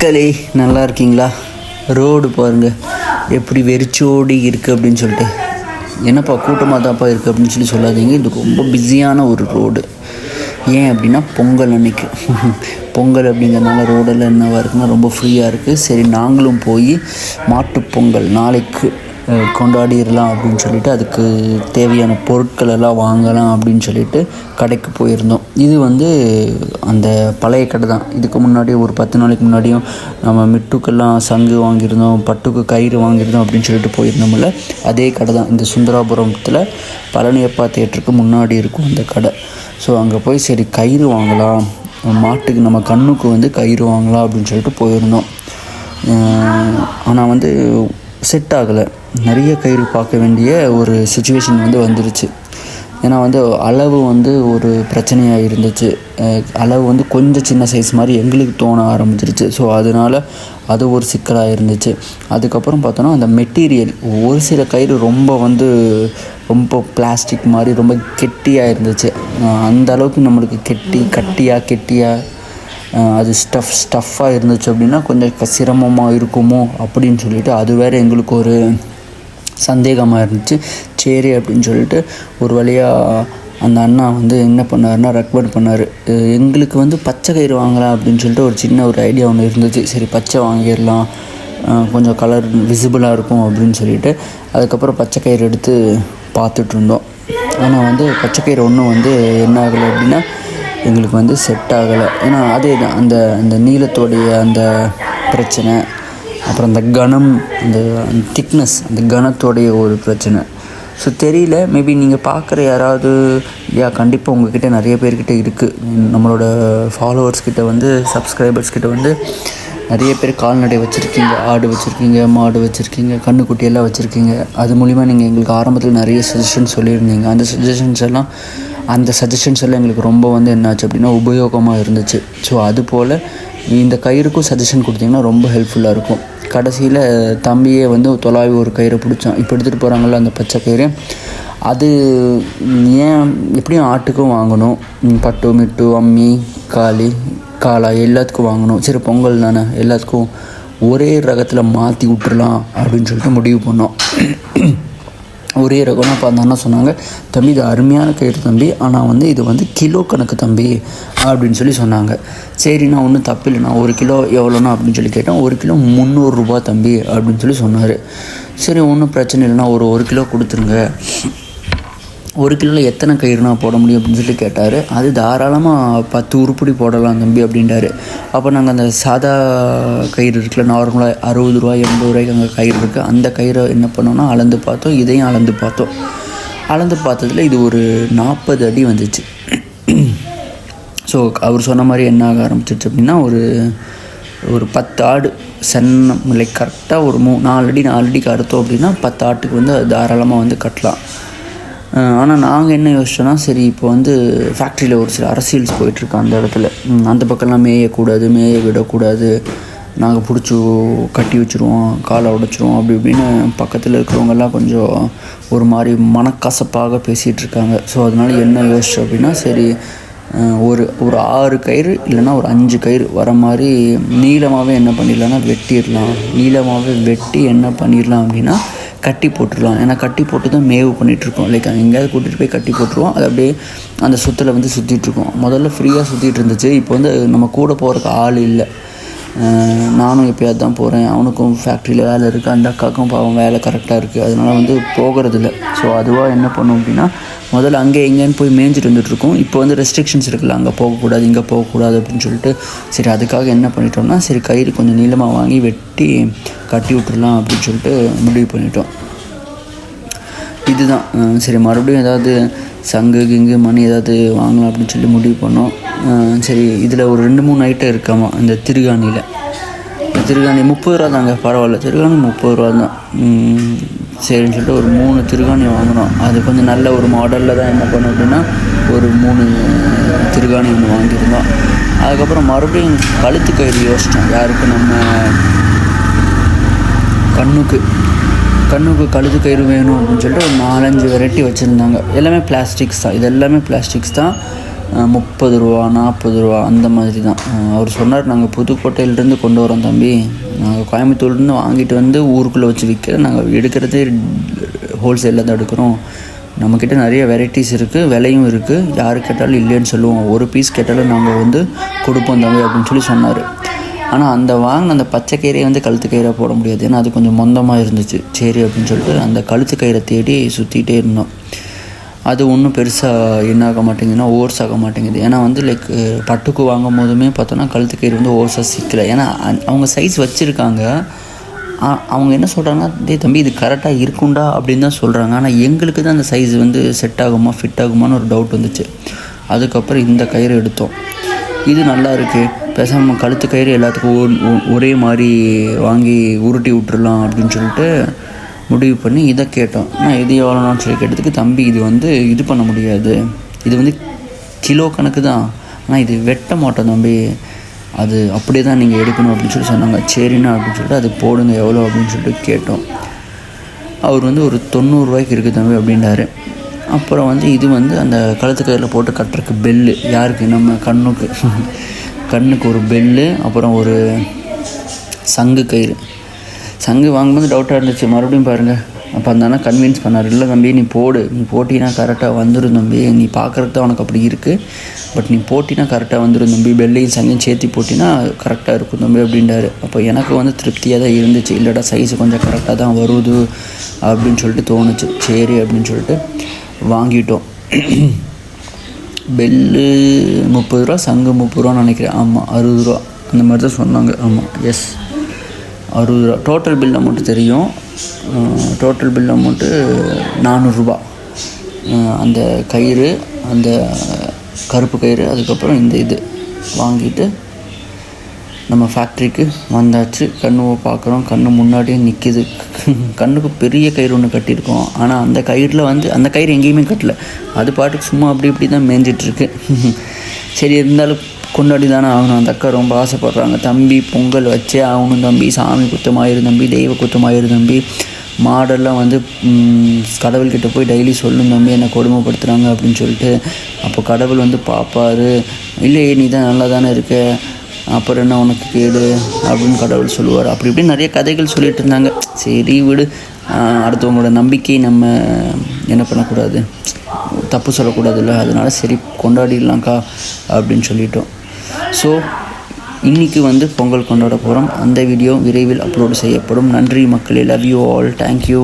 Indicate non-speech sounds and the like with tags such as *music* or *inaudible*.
மக்களே நல்லா இருக்கீங்களா? ரோடு பாருங்கள் எப்படி வெறிச்சோடி இருக்குது அப்படின்னு சொல்லிட்டு. என்னப்பா கூட்டமாக தான்ப்பா இருக்குது அப்படின்னு சொல்லி சொல்லாதீங்க. இது ரொம்ப பிஸியான ஒரு ரோடு. ஏன் அப்படின்னா பொங்கல் அன்னைக்கு. *laughs* பொங்கல் அப்படிங்கிறதுனால ரோடெல்லாம் என்னவாக இருக்குன்னா ரொம்ப ஃப்ரீயாக இருக்குது சரி நாங்களும் போய் மாட்டுப்பொங்கல் நாளைக்கு கொண்டாடிடலாம் அப்படின்னு சொல்லிட்டு அதுக்கு தேவையான பொருட்கள் எல்லாம் வாங்கலாம் அப்படின்னு சொல்லிட்டு கடைக்கு போயிருந்தோம். இது வந்து அந்த பழைய கடை தான். இதுக்கு முன்னாடி ஒரு பத்து நாளைக்கு முன்னாடியும் நம்ம மிட்டுக்கெல்லாம் சங்கு வாங்கியிருந்தோம் பட்டுக்கு கயிறு வாங்கியிருந்தோம் அப்படின்னு சொல்லிட்டு போயிருந்தோம்ல. அதே கடை தான். இந்த சுந்தராபுரத்தில் பழனியப்பா தேட்டருக்கு முன்னாடி இருக்கும் அந்த கடை. ஸோ அங்கே போய் சரி கயிறு வாங்கலாம். மாட்டுக்கு நம்ம கண்ணுக்கு வந்து கயிறு வாங்கலாம் அப்படின்னு சொல்லிட்டு போயிருந்தோம். ஆனால் வந்து செட் ஆகலை. நிறைய கயிறு பார்க்க வேண்டிய ஒரு சுச்சுவேஷன் வந்து வந்துருச்சு. ஏன்னா வந்து அளவு வந்து ஒரு பிரச்சனையாக இருந்துச்சு. அளவு வந்து கொஞ்சம் சின்ன சைஸ் மாதிரி எங்களுக்கு தோண ஆரம்பிச்சிருச்சு. ஸோ அதனால் அது ஒரு சிக்கலாக இருந்துச்சு. அதுக்கப்புறம் பார்த்தோன்னா அந்த மெட்டீரியல் ஒரு சில கயிறு ரொம்ப வந்து ரொம்ப பிளாஸ்டிக் மாதிரி ரொம்ப கெட்டியாக இருந்துச்சு. அந்த அளவுக்கு நம்மளுக்கு கெட்டி கட்டியாக கெட்டியாக அது ஸ்டஃப் ஸ்டஃப்பாக இருந்துச்சு அப்படின்னா கொஞ்சம் சிரமமாக இருக்குமோ அப்படின்னு சொல்லிட்டு அது வேறு எங்களுக்கு ஒரு சந்தேகமாக இருந்துச்சு. சரி அப்படின்னு சொல்லிட்டு ஒரு வழியாக அந்த அண்ணா வந்து என்ன பண்ணாருன்னா ரெக்கமெண்ட் பண்ணார். எங்களுக்கு வந்து பச்சை கயிறு வாங்கலாம் அப்படின்னு சொல்லிட்டு ஒரு சின்ன ஒரு ஐடியா ஒன்று இருந்துச்சு. சரி பச்சை வாங்கிடலாம். கொஞ்சம் கலர் விசிபிளாக இருக்கும் அப்படின்னு சொல்லிட்டு அதுக்கப்புறம் பச்சை கயிறு எடுத்து பார்த்துட்டு இருந்தோம். ஆனால் வந்து பச்சை கயிறு ஒன்றும் வந்து என்ன ஆகலை அப்படின்னா எங்களுக்கு வந்து செட் ஆகலை. ஏன்னா அதே தான் அந்த அந்த நீளத்தோடைய அந்த பிரச்சனை அப்புறம் அந்த கனம் அந்த திக்னஸ் அந்த கனத்தோடைய ஒரு பிரச்சனை. ஸோ தெரியல. மேபி நீங்கள் பார்க்குற யாராவது யா கண்டிப்பாக உங்ககிட்ட நிறைய பேர்கிட்ட இருக்குது நம்மளோட ஃபாலோவர்ஸ் கிட்ட வந்து சப்ஸ்கிரைபர்ஸ் கிட்ட வந்து நிறைய பேர் கால்நடை வச்சுருக்கீங்க ஆடு வச்சுருக்கீங்க மாடு வச்சுருக்கீங்க கண்ணுக்குட்டியெல்லாம் வச்சுருக்கீங்க. அது மூலிமா நீங்கள் எங்களுக்கு ஆரம்பத்தில் நிறைய சஜஷன் சொல்லியிருந்தீங்க. அந்த சஜஷன்ஸ் எல்லாம் அந்த சஜஷன்ஸ் எல்லாம் எங்களுக்கு ரொம்ப வந்து என்னாச்சு அப்படின்னா உபயோகமாக இருந்துச்சு. ஸோ அது போல் இந்த கயிறுக்கும் சஜஷன் கொடுத்தீங்கன்னா ரொம்ப ஹெல்ப்ஃபுல்லாக இருக்கும். கடைசியில் தம்பியே வந்து தொலாவி ஒரு கயிறை பிடிச்சான். இப்போ எடுத்துகிட்டு போகிறாங்கல்ல அந்த பச்சை கயிறு. அது ஏன் எப்படியும் ஆட்டுக்கும் வாங்கணும். பட்டு மிட்டு அம்மி காளி காளா எல்லாத்துக்கும் வாங்கணும். சரி பொங்கல் தானே. எல்லாத்துக்கும் ஒரே ரகத்தில் மாற்றி விட்டுறலாம் அப்படின்னு சொல்லிட்டு முடிவு பண்ணோம். ஒரே ரகம்னு அப்போ அண்ணா சொன்னாங்க. தம்பி இது அருமையான கயிறு தம்பி. ஆனால் வந்து இது வந்து கிலோ கணக்கு தம்பி அப்படின்னு சொல்லி சொன்னாங்க. சரிண்ணா ஒன்றும் தப்பு இல்லைண்ணா ஒரு கிலோ எவ்வளோண்ணா? அப்படின்னு சொல்லி கேட்டேன். ஒரு கிலோ முந்நூறுரூபா தம்பி அப்படின்னு சொல்லி சொன்னார். சரி ஒன்றும் பிரச்சனை இல்லைண்ணா. ஒரு ஒரு கிலோ கொடுத்துருங்க. ஒரு கிலோவில் எத்தனை கயிறுனா போட முடியும் அப்படின்னு சொல்லி கேட்டார். அது தாராளமாக பத்து உருப்படி போடலாம் தம்பி அப்படின்ட்டாரு அப்போ நாங்கள் அந்த சாதா கயிறு இருக்குல்ல நார்மலாக அறுபது ரூபா எண்பது ரூபாய்க்கு அங்கே கயிறு இருக்குது அந்த கயிறை என்ன பண்ணோம்னா அளந்து பார்த்தோம் இதையும் அளந்து பார்த்தோம். அளந்து பார்த்ததுல இது ஒரு நாற்பது அடி வந்துச்சு. *clears throat* ஸோ அவர் சொன்ன மாதிரி என்ன ஆக ஆரம்பிச்சிருச்சு அப்படின்னா ஒரு ஒரு பத்து ஆடு சென்னம் லைக் கரெக்டாக ஒரு மூ நாலு அடி நாலு அடிக்கு அறுத்தோம் அப்படின்னா பத்து ஆட்டுக்கு வந்து அது தாராளமாக வந்து கட்டலாம். ஆனால் நாங்கள் என்ன யோசிச்சோன்னா சரி இப்போ வந்து ஃபேக்ட்ரியில் ஒரு சில அரசியல்ஸ் போயிட்டுருக்கு அந்த இடத்துல. அந்த பக்கம்லாம் மேயக்கூடாது மேய விடக்கூடாது. நாங்கள் பிடிச்சி கட்டி வச்சுருவோம் காலை உடைச்சிருவோம் அப்படி இப்படின்னு பக்கத்தில் இருக்கிறவங்கெல்லாம் கொஞ்சம் ஒரு மாதிரி மனக்கசப்பாக பேசிகிட்டு இருக்காங்க ஸோ அதனால என்ன யோசிச்சோம் அப்படின்னா சரி ஒரு ஒரு ஆறு கயிறு இல்லைன்னா ஒரு அஞ்சு கயிறு வர மாதிரி நீளமாகவே என்ன பண்ணிடலாம்னா வெட்டிடலாம். நீளமாகவே வெட்டி என்ன பண்ணிடலாம் அப்படின்னா கட்டி போட்டுடலாம். ஏன்னா கட்டி போட்டு தான் மேவு பண்ணிகிட்ருக்கோம் லைக் எங்கேயாவது கூட்டிகிட்டு போய் கட்டி போட்டுருவோம். அது அப்படியே அந்த சுற்றில் வந்து சுற்றிட்டுருக்கோம் முதல்ல ஃப்ரீயாக சுற்றிட்டு இருந்துச்சு. இப்போ வந்து நம்ம கூட போகிறதுக்கு ஆள் இல்லை. நானும் எப்பயாவது தான் போகிறேன் அவனுக்கும் ஃபேக்ட்ரியில் வேலை இருக்குது அந்த அக்காவுக்கும் பாவம் வேலை கரெக்டாக இருக்குது அதனால் வந்து போகிறதில்ல. ஸோ அதுவாக என்ன பண்ணும் அப்படின்னா முதல்ல அங்கே எங்கேன்னு போய் மேய்ஞ்சிட்டு வந்துட்டுருக்கோம் இப்போ வந்து ரெஸ்ட்ரிக்ஷன்ஸ் இருக்குல்ல அங்கே போகக்கூடாது இங்கே போகக்கூடாது அப்படின்னு சொல்லிட்டு சரி அதுக்காக என்ன பண்ணிட்டோம்னா சரி கயிறு கொஞ்சம் நீளமாக வாங்கி வெட்டி கட்டி விட்டுடலாம் அப்படின்னு சொல்லிட்டு முடிவு பண்ணிட்டோம். இதுதான். சரி மறுபடியும் ஏதாவது சங்கு கிங்கு மணி ஏதாவது வாங்கலாம் அப்படின்னு சொல்லி முடிவு பண்ணோம். சரி இதில் ஒரு ரெண்டு மூணு ஐட்டம் இருக்காமா? இந்த திருகாணியில். திருகாணி முப்பது ரூபா தாங்க பரவாயில்ல. திருகாணி முப்பது ரூபா தான். சரின்னு சொல்லிட்டு ஒரு மூணு திருகாணி வாங்கினோம். அது கொஞ்சம் நல்ல ஒரு மாடலில் தான் என்ன பண்ணோம் அப்படின்னா ஒரு மூணு திருகாணி ஒன்று வாங்கியிருந்தோம். அதுக்கப்புறம் மறுபடியும் கழுத்து கயிறு யோசித்தோம் யாருக்கு? நம்ம கண்ணுக்கு. கண்ணுக்கு கழுது கயிறு வேணும் அப்படின்னு சொல்லிட்டு ஒரு நாலஞ்சு வெரைட்டி வச்சுருந்தாங்க. எல்லாமே பிளாஸ்டிக்ஸ் தான். இது எல்லாமே பிளாஸ்டிக்ஸ் தான் முப்பது ரூபா நாற்பது ரூபா அந்த மாதிரி தான். அவர் சொன்னார் நாங்கள் புதுக்கோட்டையிலேருந்து கொண்டு வரோம் தம்பி. நாங்கள் கோயம்புத்தூர்லேருந்து வாங்கிட்டு வந்து ஊருக்குள்ளே வச்சு விற்க நாங்கள் எடுக்கிறதே ஹோல்சேலில் தான் எடுக்கிறோம். நம்மக்கிட்ட நிறைய வெரைட்டிஸ் இருக்குது விலையும் இருக்குது யார் கேட்டாலும் இல்லைன்னு சொல்லுவோம். ஒரு பீஸ் கேட்டாலும் நாங்கள் வந்து கொடுப்போம் தம்பி அப்படின்னு சொல்லி சொன்னார். ஆனால் அந்த வாங்கின அந்த பச்சை கயிறை வந்து கழுத்து கயிறாக போட முடியாது. ஏன்னா அது கொஞ்சம் மொந்தமாக இருந்துச்சு. சரி அப்படின்னு சொல்லிட்டு அந்த கழுத்து கயிறை தேடி சுற்றிகிட்டே இருந்தோம். அது ஒன்றும் பெருசாக என்ன ஆக மாட்டேங்குதுன்னா ஓர்ஸ் ஆக மாட்டேங்குது. ஏன்னா வந்து லைக் பட்டுக்கு வாங்கும் போதுமே பார்த்தோன்னா கழுத்து கயிறு வந்து ஓர்ஸாக சிக்கலை. ஏன்னா அவங்க சைஸ் வச்சுருக்காங்க. அவங்க என்ன சொல்கிறாங்கன்னா டே தம்பி இது கரெக்டாக இருக்குண்டா அப்படின்னு தான் சொல்கிறாங்க ஆனால் எங்களுக்கு தான் அந்த சைஸ் வந்து செட் ஆகுமா ஃபிட் ஆகுமான்னு ஒரு டவுட் வந்துச்சு. அதுக்கப்புறம் இந்த கயிறு எடுத்தோம். இது நல்லா இருக்குது பேசாமல் கழுத்து கயிறு எல்லாத்துக்கும் ஒரே மாதிரி வாங்கி உருட்டி விட்டுறலாம் அப்படின்னு சொல்லிட்டு முடிவு பண்ணி இதை கேட்டோம். நான் இது எவ்வளோன்னு சொல்லி கேட்டதுக்கு தம்பி இது வந்து இது பண்ண முடியாது. இது வந்து கிலோ கணக்கு தான். ஆனால் இது வெட்ட மாட்டோம் தம்பி. அது அப்படியே தான் நீங்கள் எடுக்கணும் அப்படின்னு சொல்லி சொன்னாங்க. சரிண்ணா அப்படின்னு சொல்லிட்டு அது போடுங்க எவ்வளோ அப்படின்னு சொல்லிட்டு கேட்டோம். அவர் வந்து ஒரு தொண்ணூறுரூவாய்க்கு இருக்குது தம்பி அப்படின்றாரு. அப்புறம் வந்து இது வந்து அந்த கழுத்து கயிறில் போட்டு கட்டுறக்கு பெல்லு. யாருக்கு? நம்ம கண்ணுக்கு. கண்ணுக்கு ஒரு பெல்லு அப்புறம் ஒரு சங்கு கயிறு. சங்கு வாங்கும்போது டவுட்டாக இருந்துச்சு. மறுபடியும் பாருங்கள் அப்போ அந்த அண்ணா கன்வின்ஸ் பண்ணார். இல்லை தம்பி நீ போடு. நீ போட்டினா கரெக்டாக வந்துடும் தம்பி. நீ பார்க்குறது தான் உனக்கு அப்படி இருக்குது பட் நீ போட்டினா கரெக்டாக வந்துடும் தம்பி. பெல்லையும் சங்கையும் சேர்த்து போட்டினா கரெக்டாக இருக்கும் தம்பி அப்படின்றாரு. அப்போ எனக்கு வந்து திருப்தியாக தான் இருந்துச்சு. இல்லைடா சைஸ் கொஞ்சம் கரெக்டாக தான் வருது அப்படின்னு சொல்லிட்டு தோணுச்சு. சரி அப்படின்னு சொல்லிட்டு வாங்கிட்டோம். பெல்லு முப்பது ரூபா சங்கு முப்பது ரூபான்னு நினைக்கிறேன். ஆமாம் அறுபது ரூபா. அந்த மாதிரி தான் சொன்னாங்க. ஆமாம் எஸ் அறுபது ரூபா. டோட்டல் பில் அமௌண்ட்டு தெரியும். டோட்டல் பில் அமௌண்ட்டு நானூறுரூபா அந்த கயிறு அந்த கருப்பு கயிறு அதுக்கப்புறம் இந்த இது வாங்கிட்டு நம்ம ஃபேக்ட்ரிக்கு வந்தாச்சு. கண்ணுவை பார்க்குறோம். கண்ணு முன்னாடியே நிற்கிது கண்ணுக்கு பெரிய கயிறு ஒன்று கட்டியிருக்கோம். ஆனால் அந்த கயிறில் வந்து அந்த கயிறு எங்கேயுமே கட்டல. அது பாட்டுக்கு சும்மா அப்படி இப்படி தான் மேய்ஞ்சிட்ருக்கு சரி இருந்தாலும் கொண்டாடி தானே ஆகணும். அந்த அக்கா ரொம்ப ஆசைப்படுறாங்க. தம்பி பொங்கல் வச்சே ஆகணும் தம்பி. சாமி குத்தமாயிரு தம்பி. தெய்வ குத்தமாயிரு தம்பி. மாடெல்லாம் வந்து கடவுள்கிட்ட போய் டெய்லி சொல்லும் தம்பி. என்னை கொடுமைப்படுத்துகிறாங்க அப்படின்னு சொல்லிட்டு அப்போ கடவுள் வந்து பார்ப்பாரு இல்லையே நீ தான் நல்லா தானே இருக்க? அப்புறம் என்ன உனக்கு கேடு அப்படின்னு கடவுள் சொல்லுவார். அப்படி இப்படி நிறைய கதைகள் சொல்லிட்டு இருந்தாங்க. சரி விடு. அடுத்தவங்களோட நம்பிக்கை நம்ம என்ன பண்ணக்கூடாது? தப்பு சொல்லக்கூடாதுல்ல. அதனால் சரி கொண்டாடிடலாம்க்கா அப்படின்னு சொல்லிட்டோம். ஸோ இன்றைக்கி வந்து பொங்கல் கொண்டாட போகிறோம் அந்த வீடியோ விரைவில் அப்லோடு செய்யப்படும். நன்றி மக்களே. Love you all thank you